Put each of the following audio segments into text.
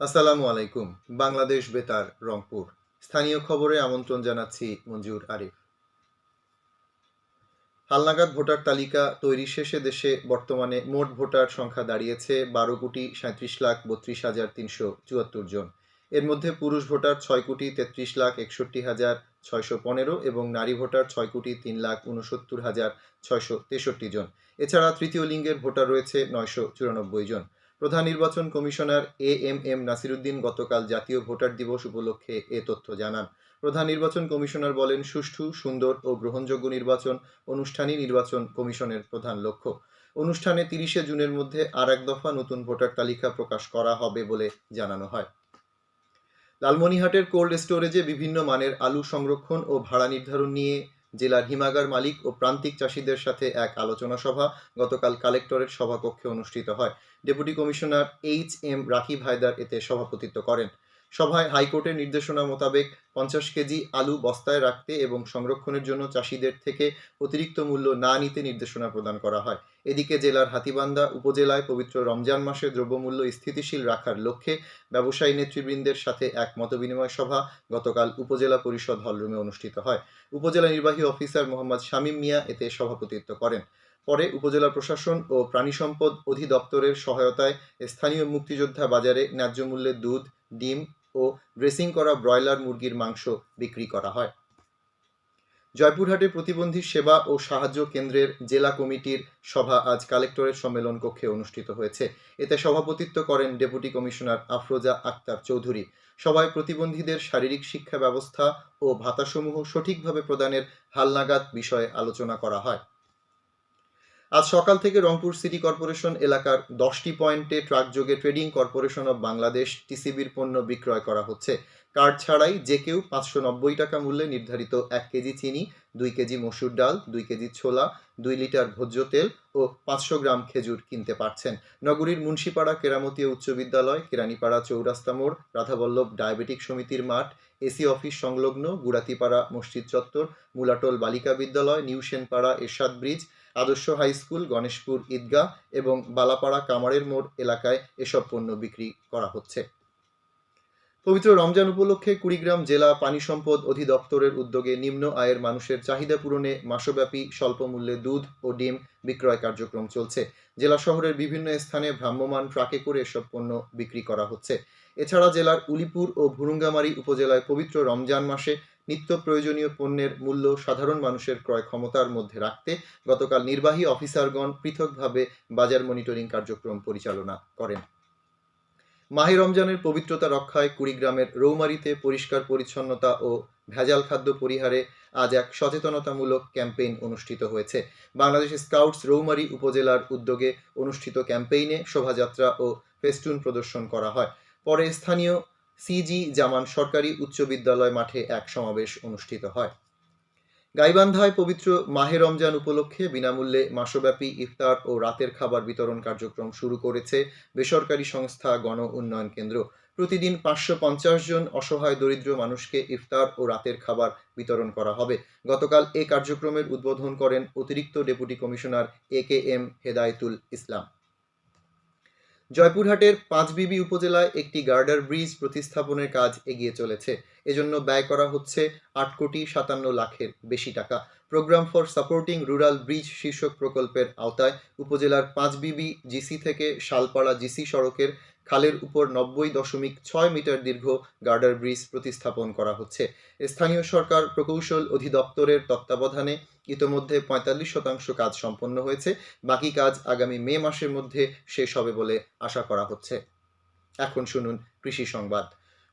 আসসালামু আলাইকুম, বাংলাদেশ বেতার, রংপুর। স্থানীয় খবরে আমন্ত্রণ জানাচ্ছি মঞ্জুর আরিফ। হালনাগাদ ভোটার তালিকা তৈরি শেষে দেশে বর্তমানে মোট ভোটার সংখ্যা দাঁড়িয়েছে বারো কোটি সাঁত্রিশ লাখ বত্রিশ হাজার তিনশো চুয়াত্তর জন। এর মধ্যে পুরুষ ভোটার ছয় কোটি তেত্রিশ লাখ একষট্টি হাজার ছয়শো পনেরো এবং নারী ভোটার ছয় কোটি তিন লাখ উনসত্তর হাজার ছয়শো তেষট্টি জন। এছাড়া তৃতীয় লিঙ্গের ভোটার রয়েছে নয়শো চুরানব্বই জন। প্রধান নির্বাচন commissioner A M M Nasiruddin গতকাল জাতীয় ভোটার দিবস উপলক্ষে এ তথ্য জানান। প্রধান নির্বাচন কমিশনার বলেন, সুষ্ঠু, সুন্দর ও গ্রহণযোগ্য নির্বাচন অনুষ্ঠানই নির্বাচন কমিশনের প্রধান লক্ষ্য। অনুষ্ঠানে তিরিশে জুনের মধ্যে আর এক দফা নতুন ভোটার তালিকা প্রকাশ করা হবে বলে জানানো হয়। লালমনিহাটের কোল্ড স্টোরেজে বিভিন্ন মানের আলু সংরক্ষণ ও ভাড়া নির্ধারণ নিয়ে জেলার হিমাগার মালিক ও প্রান্তিক চাষিদের সাথে এক আলোচনা সভা গতকাল কালেক্টরের সভাকক্ষে অনুষ্ঠিত হয়। Deputy commissioner H M Rakib Haider এতে সভাপতিত্ব করেন। সভায় হাইকোর্টের নির্দেশনা মোতাবেক পঞ্চাশ কেজি আলু বস্তায় রাখতে এবং সংরক্ষণের জন্য চাষিদের থেকে অতিরিক্ত মূল্য না নিতে নির্দেশনা প্রদান করা হয়। এদিকে জেলার হাতিবান্ধা উপজেলায় পবিত্র রমজান মাসে দ্রব্যমূল্য স্থিতিশীল রাখার লক্ষ্যে ব্যবসায়ী নেতৃবৃন্দের সাথে এক মতবিনিময় সভা গতকাল উপজেলা পরিষদ হলরুমে অনুষ্ঠিত হয়। উপজেলা নির্বাহী অফিসার মোহাম্মদ শামীম মিয়া এতে সভাপতিত্ব করেন। পরে উপজেলা প্রশাসন ও প্রাণী সম্পদ অধিদপ্তরের সহায়তায় স্থানীয় মুক্তিযোদ্ধা বাজারে ন্যায্য মূল্যে দুধ, ডিম ও ড্রেসিং করা ব্রয়লার মুরগির মাংস বিক্রি করা হয়। জয়পুরহাটে প্রতিবন্ধী সেবা ও সাহায্য কেন্দ্রের জেলা কমিটির সভা আজ কালেক্টরের সম্মেলন কক্ষে অনুষ্ঠিত হয়েছে। এতে সভাপতিত্ব করেন ডেপুটি কমিশনার আফরোজা আক্তার চৌধুরী। সভায় প্রতিবন্ধীদের শারীরিক শিক্ষা ব্যবস্থা ও ভাতাসমূহ সঠিকভাবে প্রদানের হালনাগাদ বিষয়ে আলোচনা করা হয়। আজ সকাল থেকে রংপুর সিটি কর্পোরেশন এলাকার দশটি পয়েন্টে ট্রাকযোগে ট্রেডিং কর্পোরেশন অব বাংলাদেশ টিসিবির পণ্য বিক্রয় করা হচ্ছে। কার্ড ছাড়াই যে কেউ পাঁচশো নব্বই টাকা মূল্যে নির্ধারিত এক কেজি চিনি, দুই কেজি মসুর ডাল, দুই কেজি ছোলা, দুই লিটার ভোজ্য তেল ও পাঁচশো গ্রাম খেজুর কিনতে পারছেন। নগরীর মুন্সিপাড়া কেরামতীয় উচ্চ বিদ্যালয়, কেরানীপাড়া চৌরাস্তা মোড়, রাধাবল্লভ ডায়াবেটিক সমিতির মাঠ, এসি অফিস সংলগ্ন গুড়াতিপাড়া মসজিদ চত্বর, মুলাটোল বালিকা বিদ্যালয় নিউ সেনপাড়া এরশাদ ব্রিজ, আদর্শ হাই স্কুল, গণেশপুর ঈদগাহ এবং বালাপাড়া কামারের মোড় এলাকায় এসব পণ্য বিক্রি করা হচ্ছে। পবিত্র রমজান উপলক্ষে কুড়িগ্রাম জেলা পানি সম্পদ অধিদপ্তরের উদ্যোগে নিম্ন আয়ের মানুষের চাহিদা পূরণে মাসব্যাপী স্বল্প মূল্যে দুধ ও ডিম বিক্রয় কার্যক্রম চলছে। জেলা শহরের বিভিন্ন স্থানে ভ্রাম্যমান ট্রাকে করে এসব পণ্য বিক্রি করা হচ্ছে। এছাড়া জেলার উলিপুর ও ভুরুঙ্গামারী উপজেলায় পবিত্র রমজান মাসে নিত্য প্রয়োজনীয় পণ্যের মূল্য সাধারণ মানুষের ক্রয় ক্ষমতার মধ্যে রাখতে গতকাল নির্বাহী অফিসারগণ পৃথকভাবে বাজার মনিটরিং কার্যক্রম পরিচালনা করেন। মাহে রমজানের পবিত্রতা রক্ষায় কুড়িগ্রামের রৌমারিতে পরিষ্কার পরিচ্ছন্নতা ও ভেজাল খাদ্য পরিহারে আজ এক সচেতনতামূলক ক্যাম্পেইন অনুষ্ঠিত হয়েছে। বাংলাদেশ স্কাউটস রৌমারি উপজেলার উদ্যোগে অনুষ্ঠিত ক্যাম্পেইনে শোভাযাত্রা ও ফেস্টুন প্রদর্শন করা হয়। পরে স্থানীয় সিজি জামান সরকারি উচ্চ বিদ্যালয় মাঠে এক সমাবেশ অনুষ্ঠিত হয়। গাইবান্ধায় পবিত্র মাহে রমজান উপলক্ষে বিনামূল্যে মাসব্যাপী ইফতার ও রাতের খাবার বিতরণ কার্যক্রম শুরু করেছে বেসরকারি সংস্থা গণ উন্নয়ন কেন্দ্র। প্রতিদিন পাঁচশো পঞ্চাশ জন অসহায় দরিদ্র মানুষকে ইফতার ও রাতের খাবার বিতরণ করা হবে। গতকাল এ কার্যক্রমের উদ্বোধন করেন অতিরিক্ত deputy commissioner A K M Hedayetul Islam. জয়পুরহাটের পাঁচবিবি উপজেলায় একটি গার্ডার ব্রিজ প্রতিস্থাপনের কাজ এগিয়ে চলেছে। এজন্য ব্যয় করা হচ্ছে আট কোটি সাতান্ন লাখের বেশি টাকা। Programme for supporting rural bridge শীর্ষক প্রকল্পের আওতায় উপজেলার পাঁচবিবি জিসি থেকে শালপাড়া জিসি সড়কের খালের উপর নব্বই দশমিক ছয় মিটার দীর্ঘ গার্ডার ব্রিজ প্রতিস্থাপন করা হচ্ছে। স্থানীয় সরকার প্রকৌশল অধিদপ্তরের তত্ত্বাবধানে ইতোমধ্যে পঁয়তাল্লিশ শতাংশ কাজ সম্পন্ন হয়েছে, বাকি কাজ আগামী মে মাসের মধ্যে শেষ হবে বলে আশা করা হচ্ছে। এখন শুনুন কৃষি সংবাদ।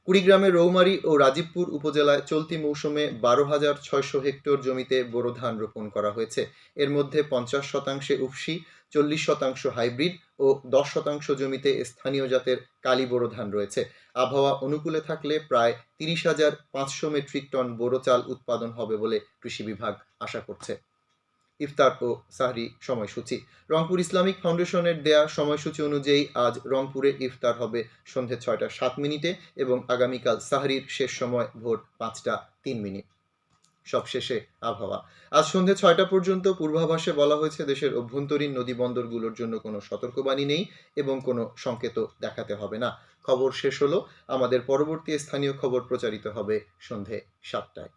কুড়িগ্রামের রৌমারী ও রাজীবপুর উপজেলায় চলতি মৌসুমে বারো হাজার ছয়শো হেক্টর জমিতে বোরো ধান রোপণ করা হয়েছে। এর মধ্যে পঞ্চাশ শতাংশে উফসি চল্লিশ শতাংশ হাইব্রিড ও দশ শতাংশ জমিতে স্থানীয় জাতের কালি বোরো ধান রয়েছে। আবহাওয়া অনুকূলে থাকলে প্রায় তিরিশ হাজার পাঁচশো মেট্রিক টন বোরো চাল উৎপাদন হবে বলে কৃষি বিভাগ আশা করছে। ইফতার ও সাহরি সময়সূচি। রংপুর ইসলামিক ফাউন্ডেশনের দেয়া সময়সূচি অনুযায়ী আজ রংপুরে ইফতার হবে সন্ধে ছয়টা সাত মিনিটে এবং আগামীকাল সাহরির শেষ সময় ভোর পাঁচটা তিন মিনিট। সবশেষে আবহাওয়া। আজ সন্ধে ছয়টা পর্যন্ত পূর্বাভাসে বলা হয়েছে, দেশের অভ্যন্তরীণ নদী বন্দরগুলোর জন্য কোনো সতর্কবাণী নেই এবং কোনো সংকেত দেখাতে হবে না। খবর শেষ হলো। আমাদের পরবর্তী স্থানীয় খবর প্রচারিত হবে সন্ধে সাতটায়।